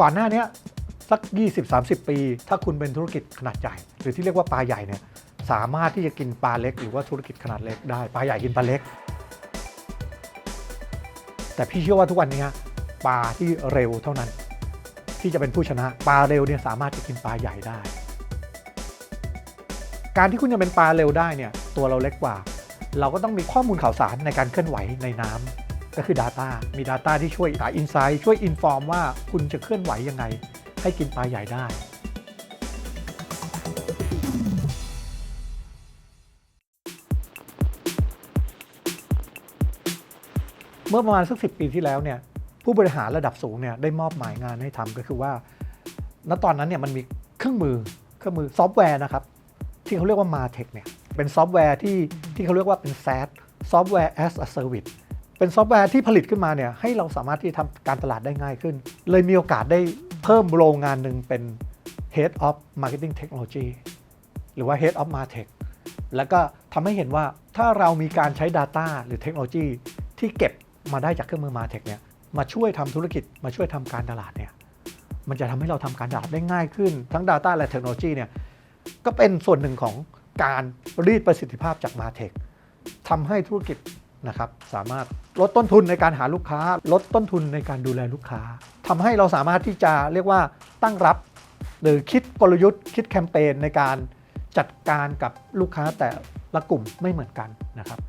ก่อนหน้านี้ยสัก 20-30 ปี ถ้าคุณเป็นธุรกิจขนาดใหญ่ หรือที่เรียกว่าปลาใหญ่เนี่ยสามารถที่จะกินปลาเล็ก หรือว่าธุรกิจขนาดเล็กได้ปลาใหญ่กินปลาเล็ก แต่พี่เชื่อว่าทุกวันนี้ปลาที่เร็วเท่านั้น ที่จะเป็นผู้ชนะปลาเร็วเนี่ยสามารถจะกินปลาใหญ่ได้ การที่คุณจะเป็นปลาเร็วได้เนี่ยตัวเราเล็กกว่า เราก็ต้องมีข้อมูลข่าวสารในการเคลื่อนไหวในน้ำ ก็คือ Data มี Data ที่ช่วยหา Insight ช่วย Inform ว่าคุณจะเคลื่อนไหวยังไง ให้กินปลาใหญ่ได้เมื่อประมาณสักสิปีที่แล้วเนี่ยผู้บริหารระดับสูงเนี่ยได้มอบหมายงานให้ทำก็คือว่า ณตอนนั้นเนี่ยมันมีเครื่องมือเครื่องมือซอฟต์แวร์นะครับ ที่เขาเรียกว่า Martech เนี่ยเป็นซอฟต์แวร์ที่ที่เขาเรียกว่าเป็น SaaS Software as a Service เป็นซอฟต์แวร์ที่ผลิตขึ้นมาเนี่ยให้เราสามารถที่ทำการตลาดได้ง่ายขึ้น เลยมีโอกาสได้เพิ่มโรงงานหนึ่งเป็น Head of Marketing Technology หรือว่า Head of Martech แล้วก็ทำให้เห็นว่าถ้าเรามีการใช้ Data หรือเทคโนโลยีที่เก็บมาได้จากเครื่องมือ Martech เนี่ยมาช่วยทำธุรกิจมาช่วยทำการตลาดเนี่ยมันจะทำให้เราทำการตลาดได้ง่ายขึ้น ทั้ง Data และเทคโนโลยีเนี่ยก็เป็นส่วนหนึ่งของการรีดประสิทธิภาพจาก Martech ทำให้ธุรกิจ นะครับสามารถลดต้นทุนในการหาลูกค้า ลดต้นทุนในการดูแลลูกค้าทำให้เราสามารถที่จะเรียกว่าตั้งรับ หรือคิดกลยุทธ์ คิดแคมเปญในการจัดการกับลูกค้าแต่ละกลุ่มไม่เหมือนกันนะครับ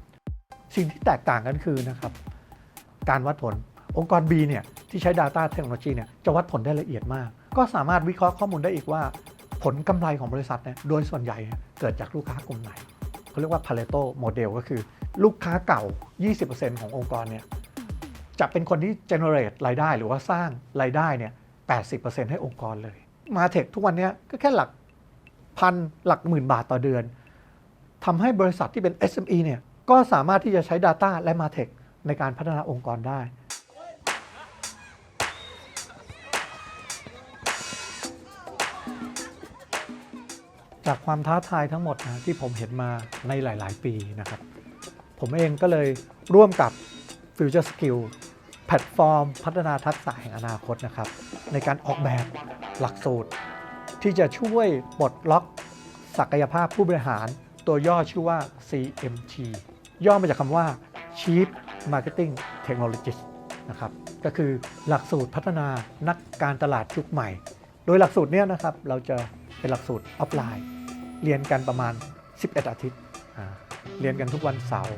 สิ่งที่แตกต่างกันคือนะครับ การวัดผลองค์กร B เนี่ยที่ใช้ Data Technology เนี่ยจะวัดผลได้ละเอียดมาก ก็สามารถวิเคราะห์ข้อมูลได้อีกว่า ผลกำไรของบริษัทเนี่ยโดยส่วนใหญ่เกิดจากลูกค้ากลุ่มไหนเขาเรียกว่า Pareto Model ก็คือ ลูกค้าเก่า 20%ขององค์กรเนี่ยจะเป็นคนที่ generate รายได้หรือว่าสร้างรายได้เนี่ย 80%ให้องค์กรเลย มาเทคทุกวันเนี้ยก็แค่หลักพันหลักหมื่นบาทต่อเดือนทำให้บริษัทที่เป็น SME เนี่ยก็สามารถที่จะใช้ Data และ Martech ในการพัฒนาองค์กรได้ จากความท้าทายทั้งหมดนะที่ผมเห็นมาในหลาย ๆ ปีนะครับ ผมเองก็เลยร่วมกับ Future Skill แพลตฟอร์ม พัฒนาทักษะแห่งอนาคตนะครับ ในการออกแบบหลักสูตร ที่จะช่วยปลดล็อกศักยภาพผู้บริหาร ตัวย่อชื่อว่า CMT ย่อมาจากคำว่า Chief Marketing Technologist นะครับก็คือหลักสูตรพัฒนานักการตลาดยุคใหม่ โดยหลักสูตรเนี้ยนะครับเราจะเป็นหลักสูตรออฟไลน์ เรียนกันประมาณ 11 อาทิตย์ เรียนกันทุกวันเสาร์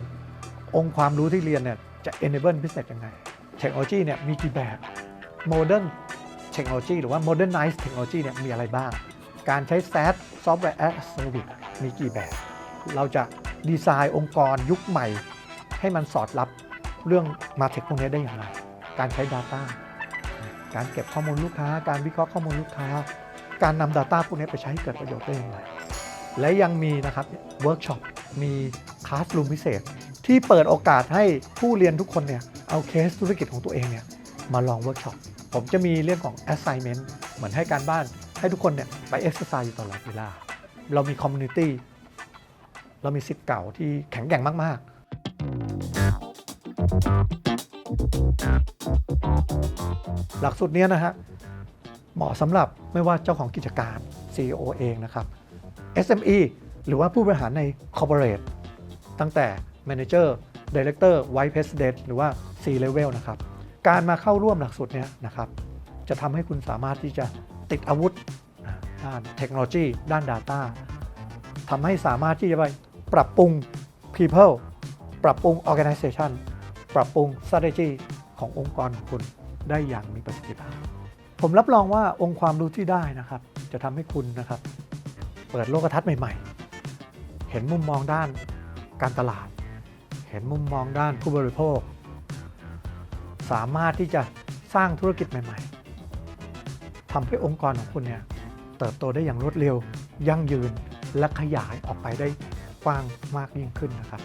องค์ความรู้ที่เรียนเนี่ยจะ enable business ยังไง เทคโนโลยีเนี่ยมีกี่แบบ modern technology หรือว่า modernized technology เนี่ยมีอะไรบ้าง การใช้ SaaS software as a service มีกี่แบบ เราจะดีไซน์องค์กรยุคใหม่ ให้มันสอดรับเรื่องมาเทคพวกนี้ได้อย่างไร การใช้ Data การเก็บข้อมูลลูกค้า การวิเคราะห์ข้อมูลลูกค้า การนำ Data พวกนี้ไปใช้เกิดประโยชน์ได้อย่างไร และยังมีนะครับเวิร์กช็อป มีคลาสรูมพิเศษ ที่เปิดโอกาสให้ผู้เรียนทุกคนเนี่ยเอาเคสธุรกิจของตัวเองเนี่ยมาลองเวิร์กช็อปผมจะมีเรื่องของ assignment เหมือนให้การบ้านให้ทุกคนเนี่ยไป exercise อยู่ตลอดเวลา เรามี community เรามีสิทธิ์เก่าที่แข็งแกร่งมาก ๆหลักสูตรเนี้ยนะฮะเหมาะสำหรับไม่ว่าเจ้าของกิจการ CEO เองนะครับ SME หรือว่าผู้บริหารใน Corporate ตั้งแต่ Manager Director Vice President หรือว่า C Level นะครับ การมาเข้าร่วมหลักสูตรเนี้ยนะครับ จะทำให้คุณสามารถที่จะติดอาวุธด้านเทคโนโลยี ด้าน Data ทำให้สามารถที่จะไปปรับปรุง People ปรับปรุง Organization ปรับปรุง Strategy ขององค์กรของคุณได้อย่างมีประสิทธิภาพ ผมรับรองว่าองค์ความรู้ที่ได้นะครับ จะทำให้คุณนะครับ เปิดโลกทัศน์ใหม่ ๆ เห็นมุมมองด้านการตลาด เห็นมุมมองด้านผู้บริโภค สามารถที่จะสร้างธุรกิจใหม่ ๆทำให้องค์กรของคุณเนี่ยเติบโตได้อย่างรวดเร็ว ยั่งยืนและขยายออกไปได้กว้างมากยิ่งขึ้นนะครับ